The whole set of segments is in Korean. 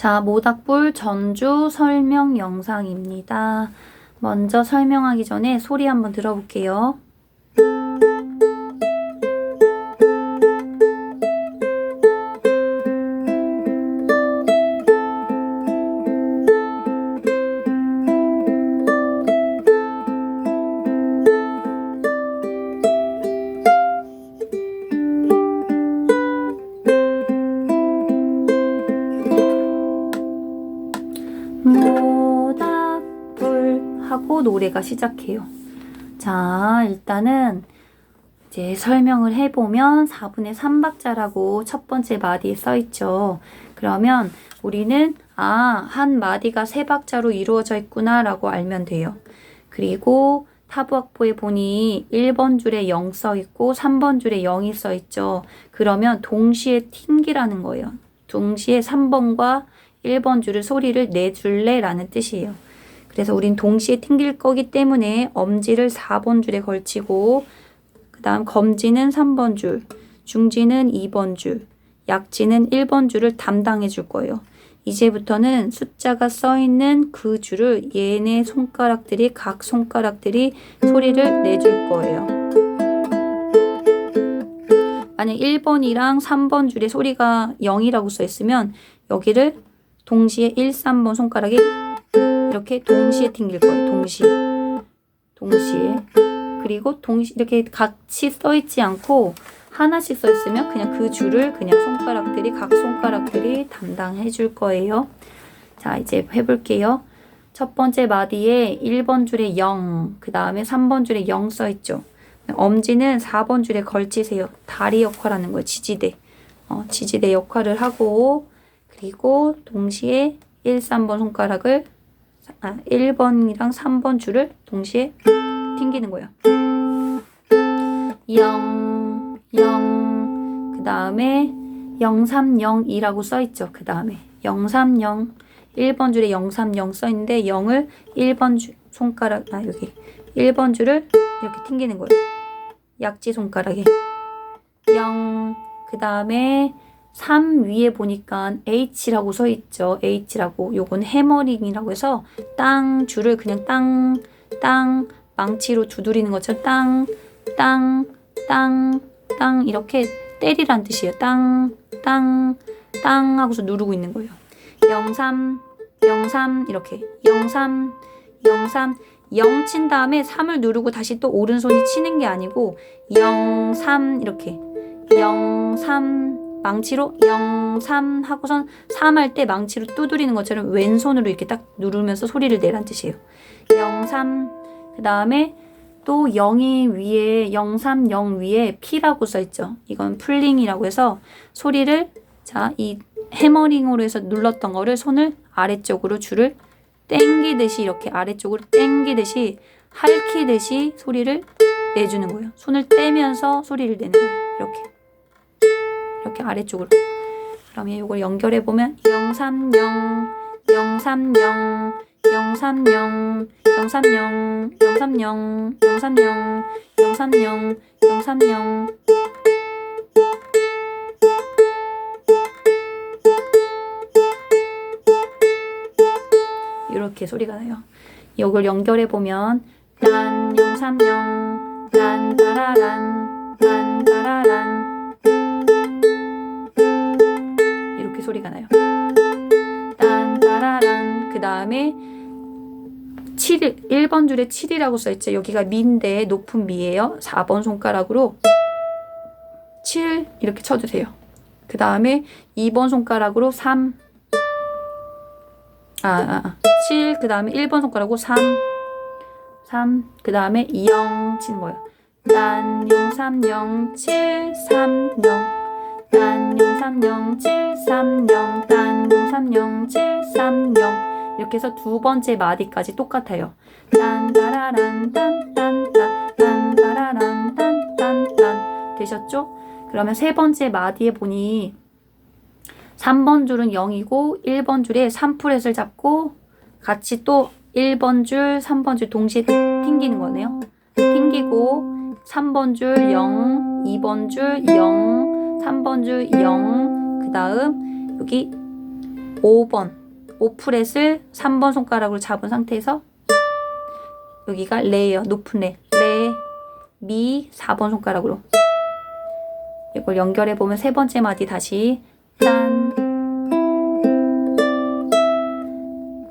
자, 모닥불 전주 설명 영상입니다. 먼저 설명하기 전에 소리 한번 들어볼게요. 노래가 시작해요. 자, 일단은 이제 설명을 해보면 4분의 3박자라고 첫 번째 마디에 써 있죠. 그러면 우리는 아, 한 마디가 세 박자로 이루어져 있구나 라고 알면 돼요. 그리고 타부학보에 보니 1번 줄에 0 써 있고 3번 줄에 0이 써 있죠. 그러면 동시에 튕기라는 거예요. 동시에 3번과 1번 줄을 소리를 내줄래? 라는 뜻이에요. 그래서 우린 동시에 튕길 거기 때문에 엄지를 4번 줄에 걸치고 그 다음 검지는 3번 줄, 중지는 2번 줄, 약지는 1번 줄을 담당해 줄 거예요. 이제부터는 숫자가 써 있는 그 줄을 얘네 손가락들이 각 손가락들이 소리를 내줄 거예요. 만약 1번이랑 3번 줄에 소리가 0이라고 써 있으면 여기를 동시에 1, 3번 손가락이 이렇게 동시에 튕길 거예요. 동시에. 동시에. 그리고 동시 이렇게 같이 써 있지 않고 하나씩 써 있으면 그냥 그 줄을 그냥 손가락들이 각 손가락들이 담당해 줄 거예요. 자, 이제 해 볼게요. 첫 번째 마디에 1번 줄에 0, 그 다음에 3번 줄에 0 써 있죠. 엄지는 4번 줄에 걸치세요. 다리 역할하는 거예요. 지지대. 어, 지지대 역할을 하고 그리고 동시에 1, 3번 손가락을 아, 1번이랑 3번 줄을 동시에 튕기는 거예요. 0, 0, 그 다음에 030이라고 써 있죠. 그 다음에 030, 1번 줄에 030 써 있는데 0을 1번 줄 손가락, 아, 여기 1번 줄을 이렇게 튕기는 거예요. 약지 손가락에 0, 그 다음에 3 위에 보니까 H라고 써 있죠. H라고. 요건 해머링이라고 해서 땅 줄을 그냥 땅, 땅, 망치로 두드리는 것처럼 땅, 땅, 땅, 땅 이렇게 때리란 뜻이에요. 땅, 땅, 땅 하고서 누르고 있는 거예요. 03, 03 이렇게 03, 03 0 친 다음에 3을 누르고 다시 또 오른손이 치는 게 아니고 0, 3 이렇게 0, 3 망치로 0, 3 하고선 3 할 때 망치로 두드리는 것처럼 왼손으로 이렇게 딱 누르면서 소리를 내란 뜻이에요. 0, 3. 그 다음에 또 0이 위에 0, 3, 0 위에 P라고 써 있죠. 이건 풀링이라고 해서 소리를 자, 이 해머링으로 해서 눌렀던 거를 손을 아래쪽으로 줄을 땡기듯이 이렇게 아래쪽으로 땡기듯이 할퀴듯이 소리를 내주는 거예요. 손을 떼면서 소리를 내는 거예요. 이렇게. 이렇게 아래쪽으로. 그러면 이걸 연결해 보면 030 030 030 030 030 030 030 030 이렇게 소리가 나요. 이걸 연결해 보면 란 030, 란 따라란, 란 따라란 소리가 나요. 딴 따라란 그 다음에 7 1번 줄에 7이라고 써 있죠. 여기가 미인데 높은 미예요. 4번 손가락으로 7 이렇게 쳐도 돼요. 그 다음에 2번 손가락으로 3 아, 아, 아. 7, 그 다음에 1번 손가락으로 3, 3, 그 다음에 0 치는 거예요. 딴 0, 3, 0, 7, 3, 0. 딴 0, 3, 0, 7, 3, 0. 딴 0, 3, 0, 7, 3, 0. 이렇게 해서 두 번째 마디까지 똑같아요. 딴, 따라란, 딴, 딴, 딴, 딴, 따라란, 딴, 딴, 딴. 되셨죠? 그러면 세 번째 마디에 보니 3번 줄은 0이고 1번 줄에 3프렛을 잡고 같이 또 1번 줄, 3번 줄 동시에 튕기는 거네요. 튕기고 3번 줄 0, 2번 줄 0, 3번 줄 0, 그 다음 여기 5번 5프렛을 3번 손가락으로 잡은 상태에서 여기가 레예요. 높은 레. 레, 미 4번 손가락으로 이걸 연결해 보면 세 번째 마디 다시 딴,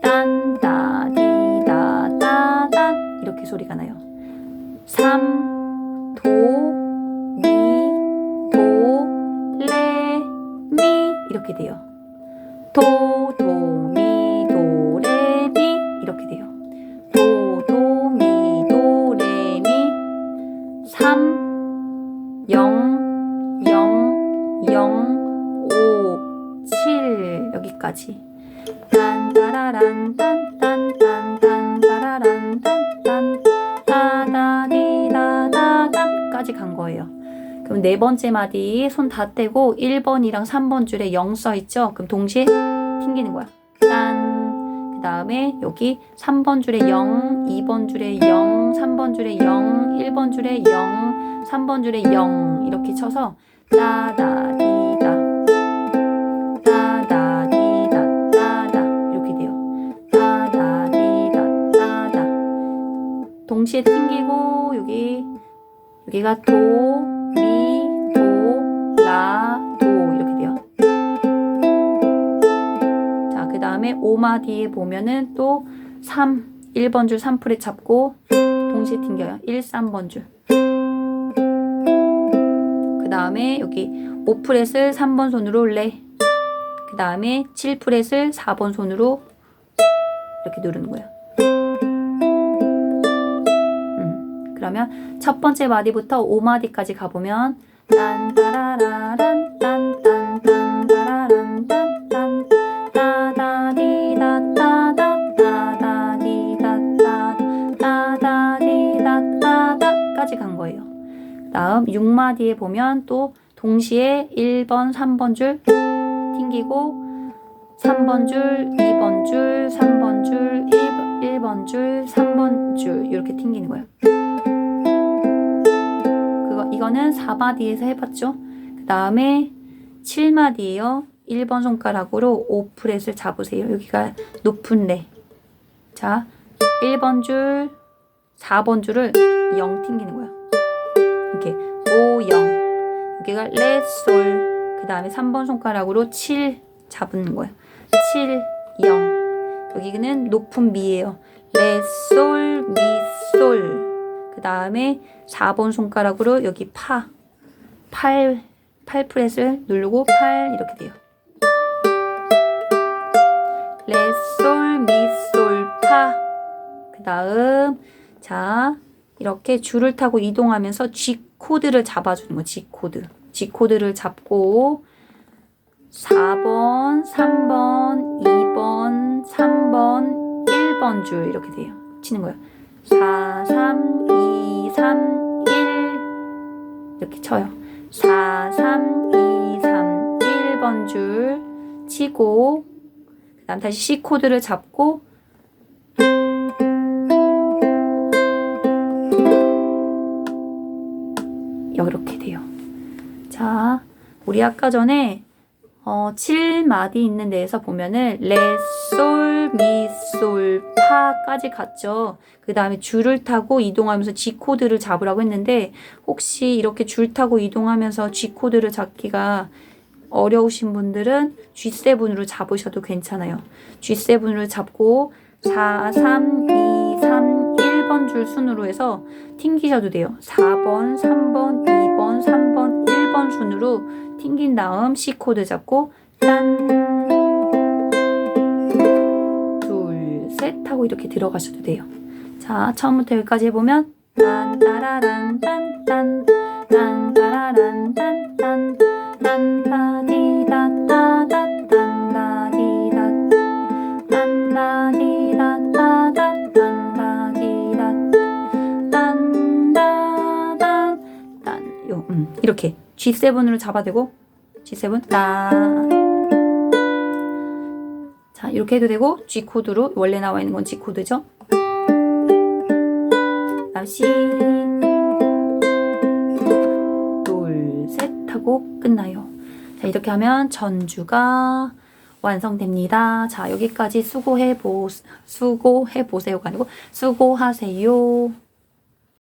딴, 따, 디, 다, 따, 딴 이렇게 소리가 나요. 3, 이렇게 돼요. 도, 도, 미, 도, 레, 미 이렇게 돼요. 도, 도, 미, 도, 레, 미 3, 0, 0, 0, 5, 7 여기까지 딴 따라란 딴딴딴딴 따라란 딴딴 그럼 네 번째 마디 손 다 떼고 1번이랑 3번 줄에 0 써 있죠? 그럼 동시에 튕기는 거야. 딴. 그 다음에 여기 3번 줄에 0, 2번 줄에 0, 3번 줄에 0, 1번 줄에 0, 3번 줄에 0 이렇게 쳐서 따다디다 따다디다 따다 이렇게 돼요. 따다디다 따다 동시에 튕기고 여기 여기가 도, 라, 도 이렇게 돼요. 자, 그 다음에 5마디에 보면은 또 3, 1번 줄 3프렛 잡고 동시에 튕겨요. 1, 3번 줄. 그 다음에 여기 5프렛을 3번 손으로 레. 그 다음에 7프렛을 4번 손으로 이렇게 누르는 거예요. 음, 그러면 첫 번째 마디부터 5마디까지 가보면 딴 다음 6마디에 보면 또 동시에 1번, 3번 줄 튕기고 3번 줄, 2번 줄, 3번 줄, 1번, 1번 줄, 3번 줄 이렇게 튕기는 거예요. 그거 이거는 4마디에서 해봤죠. 그 다음에 7마디예요. 1번 손가락으로 5프렛을 잡으세요. 여기가 높은 레. 자, 1번 줄, 4번 줄을 0 튕기는 거예요. 이렇게 5, 0. 여기가 레, 솔. 그 다음에 3번 손가락으로 7 잡는 거예요. 7, 0. 여기는 높은 미예요. 레, 솔, 미, 솔. 그 다음에 4번 손가락으로 여기 파. 8, 8 프렛을 누르고 8 이렇게 돼요. 레, 솔, 미, 솔, 파. 그 다음, 자, 이렇게 줄을 타고 이동하면서 G 코드를 잡아주는 거, G 코드. G 코드를 잡고 4번, 3번, 2번, 3번, 1번 줄 이렇게 돼요. 치는 거예요. 4, 3, 2, 3, 1 이렇게 쳐요. 4, 3, 2, 3, 1번 줄 치고 그 다음 다시 C 코드를 잡고 이렇게 돼요. 자, 우리 아까 전에 어, 7마디 있는 데에서 보면은 레, 솔, 미, 솔, 파까지 갔죠. 그 다음에 줄을 타고 이동하면서 G 코드를 잡으라고 했는데 혹시 이렇게 줄 타고 이동하면서 G 코드를 잡기가 어려우신 분들은 G7으로 잡으셔도 괜찮아요. G7으로 잡고 4, 3, 2, 3, 1번 줄 순으로 해서 튕기셔도 돼요. 4번, 3번, 2번, 3번, 1번 순으로 튕긴 다음 C 코드 잡고 딴, 셋 하고 이렇게 들어가셔도 돼요. 자, 처음부터 여기까지 해보면 이렇게 G7으로 잡아대고 G7 따. 자, 이렇게 해도 되고 G 코드로 원래 나와 있는 건 G 코드죠. 다음 C 둘, 셋 하고 끝나요. 자, 이렇게 하면 전주가 완성됩니다. 자, 여기까지 수고해 보, 수고해 보세요가 아니고 수고하세요.